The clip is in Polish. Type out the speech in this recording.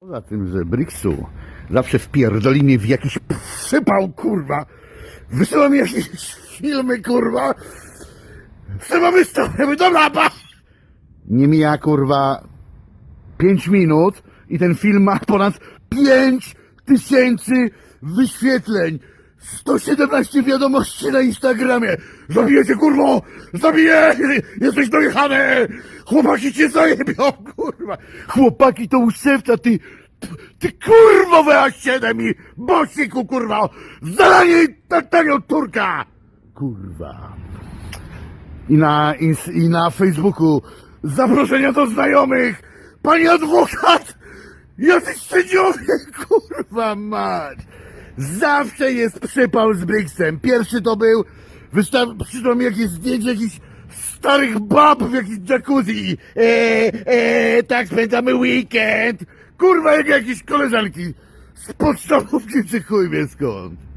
Poza tym, że Brixu zawsze wpierdoli mnie w jakiś przypał, kurwa. Wysyła mi jakieś filmy, kurwa. Chyba wystąpimy, dobra, pa! Nie mija, kurwa, 5 minut i ten film ma ponad 5 tysięcy wyświetleń. 117 wiadomości na Instagramie. Zabiję cię, kurwo! Zabiję! Jesteś dojechany! Chłopaki cię zajebią, kurwa! Chłopaki to uszewca, ty... Ty kurwo WA7 i bosiku, kurwa! Zalanie tanią turka! Kurwa. I na, ins, I na Facebooku zaproszenia do znajomych! Pani adwokat! Jacyś sędziowie, kurwa mać! Zawsze jest przypał z Brixem. Pierwszy to był, wystaw, przyszło mi jakieś zdjęcie jakichś starych bab w jakiś jacuzzi. Eee, eee, tak spędzamy weekend. Kurwa, jak jakieś koleżanki z podstawówki czy chuj wie skąd.